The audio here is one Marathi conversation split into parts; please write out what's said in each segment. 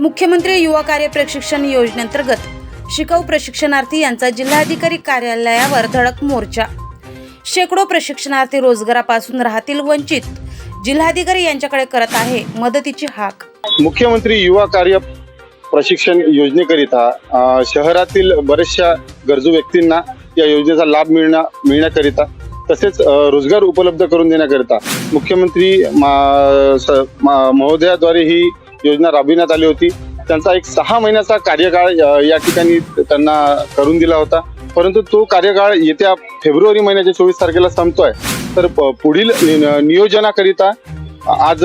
मुख्यमंत्री युवा कार्य प्रशिक्षण योजनेअंतर्गत शिकाऊ प्रशिक्षणार्थी यांचा जिल्हाधिकारी कार्यालयावर धडक मोर्चा. शेकडो प्रशिक्षणार्थी रोजगारापासून राहतील वंचित जिल्हाधिकारी यांच्याकडे करत आहे मदतीची हाक. मुख्यमंत्री युवा कार्य प्रशिक्षण योजनेकरिता शहरातील बऱ्याचशा गरजू व्यक्तींना या योजनेचा लाभ मिळण्या मिळण्याकरिता तसेच रोजगार उपलब्ध करून देण्याकरिता मुख्यमंत्री मा- स- महोदयाद्वारे ही योजना राबविण्यात आली होती. त्यांचा एक सहा महिन्याचा कार्यकाळ या ठिकाणी त्यांना करून दिला होता. परंतु तो कार्यकाळ येत्या फेब्रुवारी महिन्याच्या चोवीस तारखेला संपतोय. तर पुढील नियोजनाकरिता आज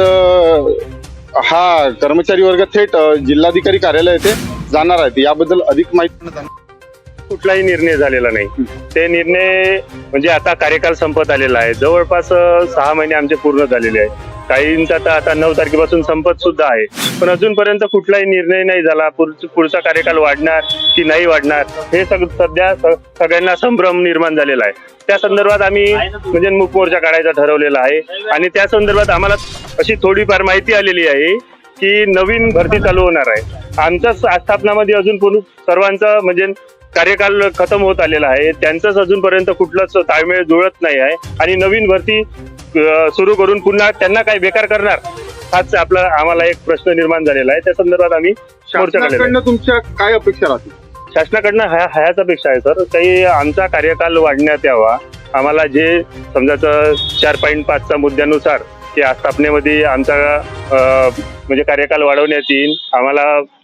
हा कर्मचारी वर्ग थेट जिल्हाधिकारी कार्यालय येथे जाणार आहेत. याबद्दल अधिक माहिती कुठलाही निर्णय झालेला नाही. ते निर्णय म्हणजे आता कार्यकाल संपत आलेला आहे. जवळपास सहा महिने आमचे पूर्ण झालेले आहे काहींचा तर आता नऊ तारखेपासून संपत सुद्धा आहे. पण अजूनपर्यंत कुठलाही निर्णय नाही झाला. पुढचा कार्यकाल वाढणार की नाही वाढणार हे सग सध्या सगळ्यांना संभ्रम निर्माण झालेला आहे. त्या संदर्भात आम्ही म्हणजे मूक मोर्चा काढायचा ठरवलेला आहे. आणि त्या संदर्भात आम्हाला अशी थोडीफार माहिती आलेली आहे की नवीन भरती चालू होणार आहे. आमच्या आस्थापनामध्ये अजून पूर्ण सर्वांचं म्हणजे कार्यकाल खतम होत आलेला आहे. त्यांचंच अजूनपर्यंत कुठलंच ताळमेळ जुळत नाही आहे. आणि नवीन भरती सुरू करून पुन्हा त्यांना काय बेकार करणार हाच आपला आम्हाला एक प्रश्न निर्माण झालेला आहे. त्या संदर्भात आम्ही मोर्चा काढलेला आहे. शासनाकडनं तुमच्या काय अपेक्षा राहतील? शासनाकडनं ह्या ह्याच अपेक्षा आहे सर. काही आमचा कार्यकाल वाढण्यात यावा. आम्हाला जे समजाचं चार पॉईंट पाचच्या मुद्द्यानुसार की आस्थापनेमध्ये आमचा अं, म्हणजे कार्यकाल वाढवण्यात येईल आम्हाला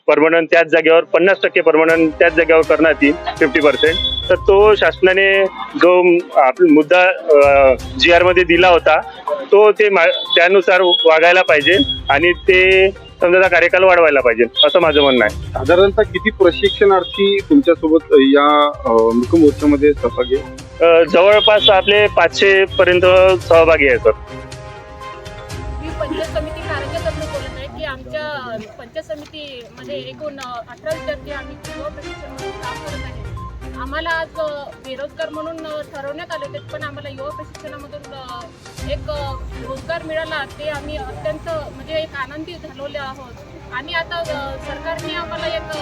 परमनंट त्याच जागेवर पन्नास टक्के परमनंट त्याच जागेवर करण्यात येईल फिफ्टी पर्सेंट तर तो शासनाने जो आप- मुद्दा जी आरमध्ये दिला होता तो ते त्यानुसार वागायला पाहिजे आणि ते समजा कार्यकाल वाढवायला पाहिजे असं माझं म्हणणं आहे. साधारणतः किती प्रशिक्षणार्थी तुमच्यासोबत या अ, मुखमोर्चामध्ये सहभागी आहेत? जवळपास आपले पाचशे पर्यंत सहभागी आहे सर. आमच्या पंचायत समितीमध्ये एकूण अठरा विद्यार्थी आम्ही युवा प्रशिक्षण काम करत आहे. आम्हाला आज बेरोजगार म्हणून ठरवण्यात आले होते पण आम्हाला युवा प्रशिक्षणामधून एक रोजगार मिळाला. ते आम्ही अत्यंत म्हणजे एक आनंदी झालेले आहोत. आणि आता सरकारने आम्हाला एक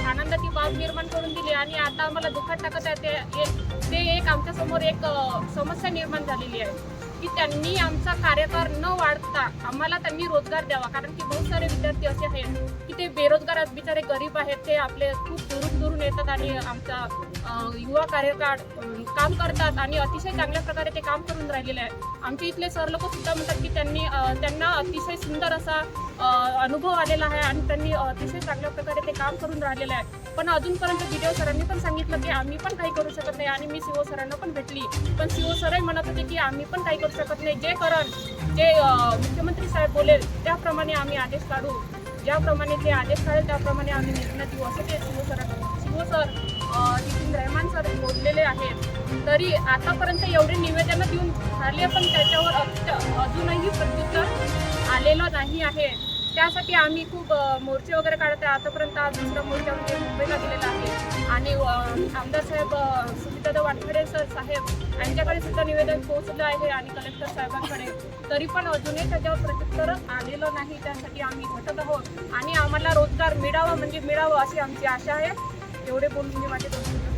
आनंदाची बाब निर्माण करून दिली आणि आता आम्हाला दुःखात टाकत आहे. ते एक- ते एक आमच्यासमोर एक समस्या निर्माण झालेली आहे. की त्यांनी आमचा कार्यकाळ न वाढता आम्हाला त्यांनी रोजगार द्यावा. कारण की बहुत सारे विद्यार्थी असे आहेत की ते बेरोजगार बिचारे गरीब आहेत ते आपले खूप दुरून दुरून येतात आणि आमचा युवा कार्यकाळ काम करतात आणि अतिशय चांगल्या प्रकारे ते काम करून राहिलेले आहे आमचे इथले सर लोक सुद्धा म्हणतात की त्यांनी त्यांना अतिशय सुंदर असा अनुभव आलेला आहे आणि त्यांनी अतिशय चांगल्या प्रकारे ते काम करून राहिलेलं आहे पण अजूनपर्यंत व्हिडिओ सरांनी पण सांगितलं की आम्ही पण काही करू शकत नाही आणि मी सीओ सरांना पण भेटली. पण सीओ सरही म्हणत होते की आम्ही पण काही करू शकत नाही. जे करण जे मुख्यमंत्री साहेब बोलेल त्याप्रमाणे आम्ही आदेश काढू. ज्याप्रमाणे ते आदेश काढेल त्याप्रमाणे आम्ही निर्णय देऊ. असं ते CO sir CO sir Nitin Rahman sir बोललेले आहेत. तरी आतापर्यंत एवढे निवेदनं देऊन झाले पण त्याच्यावर अत्य- अजूनही प्रत्युत्तर आलेलं नाही आहे. त्यासाठी आम्ही खूप मोर्चे वगैरे काढत आहे. आतापर्यंत आज दुसरा मोर्चा म्हणजे मुंबईला गेलेला आहे. आणि आमदार साहेब सुनीतादा वानखडे सर साहेब यांच्याकडे सुद्धा निवेदन पोहोचलं आहे आणि कलेक्टर साहेबांकडे. तरी पण अजूनही त्याच्यावर प्रत्युत्तर आलेलं नाही. त्यासाठी आम्ही झटत आहोत. आणि आम्हाला रोजगार मिळावा म्हणजे मिळावं अशी आमची आशा आहे. एवढे बोलून मी माझे दोन